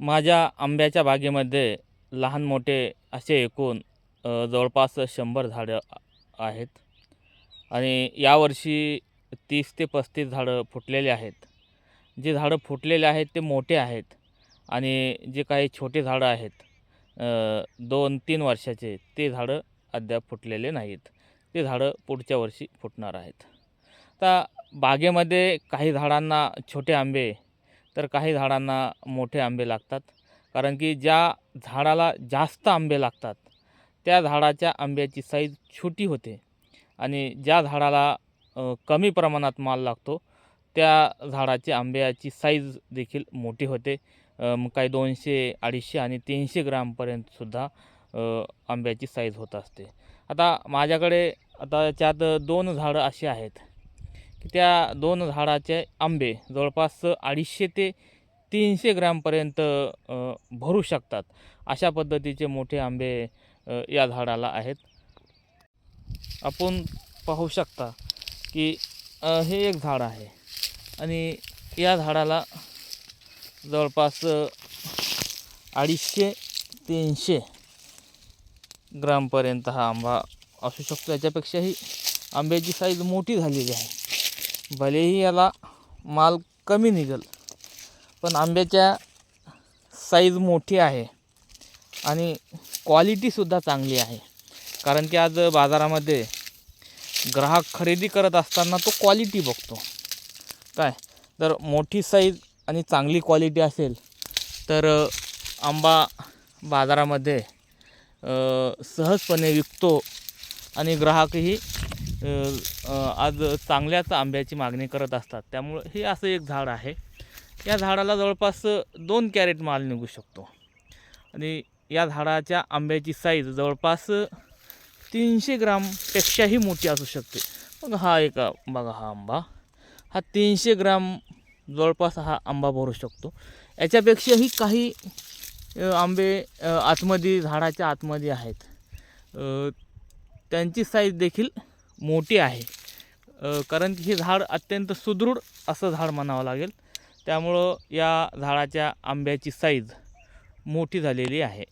माझ्या आंब्याच्या बागेमध्ये लहान मोठे असे एकूण जवळपास शंभर झाडं आहेत. आणि यावर्षी तीस ते पस्तीस झाडं फुटलेले आहेत. जे झाडं फुटलेले आहेत ते मोठे आहेत. आणि जे काही छोटे झाडं आहेत दोन तीन वर्षाचे ते झाडं अद्याप फुटलेले नाहीत. ते झाडं पुढच्या वर्षी फुटणार आहेत. आता बागेमध्ये काही झाडांना छोटे आंबे तर काही झाडांना मोठे आंबे लागतात. कारण की ज्या झाडाला जास्त आंबे लागतात त्या झाडाच्या आंब्याची साईज छोटी होते. आणि ज्या झाडाला कमी प्रमाणात माल लागतो त्या झाडाची आंब्याची साईज देखील मोठी होते. काही दोनशे अडीचशे आणि तीनशे ग्रामपर्यंतसुद्धा आंब्याची साईज होत असते. आता माझ्याकडे आता त्यात दोन झाडं अशी आहेत. त्या दोन झाडाचे आंबे जवळपास अडीचशे ते तीनशे ग्रॅमपर्यंत भरू शकतात. अशा पद्धतीचे मोठे आंबे या झाडाला आहेत. आपण पाहू शकता की हे एक झाड आहे आणि या झाडाला जवळपास अडीचशे तीनशे ग्रामपर्यंत हा आंबा असू शकतो. याच्यापेक्षाही आंब्याची साईज मोठी झालेली आहे. भलेही याला माल कमी निघेल पण आंब्याच्या साईज मोठी आहे आणि क्वालिटीसुद्धा चांगली आहे. कारण की आज बाजारामध्ये ग्राहक खरेदी करत असताना तो क्वालिटी बघतो. काय? तर मोठी साईज आणि चांगली क्वालिटी असेल तर आंबा बाजारामध्ये सहजपणे विकतो आणि ग्राहकही आज चांगल्याच आंब्याची मागणी करत असतात. त्यामुळं हे असं एक झाड आहे. या झाडाला जवळपास दोन कॅरेट माल निघू शकतो. आणि या झाडाच्या आंब्याची साईज जवळपास तीनशे ग्रामपेक्षाही मोठी असू शकते. मग हा एक बघा हा आंबा. हा तीनशे ग्राम जवळपास हा आंबा भरू शकतो. याच्यापेक्षाही काही आंबे आतमध्ये झाडाच्या आतमध्ये आहेत. त्यांची साईज देखील मोठी आहे. कारण की हे झाड अत्यंत सुदृढ असं झाड म्हणावं लागेल. त्यामुळं या झाडाच्या आंब्याची साईज मोठी झालेली आहे.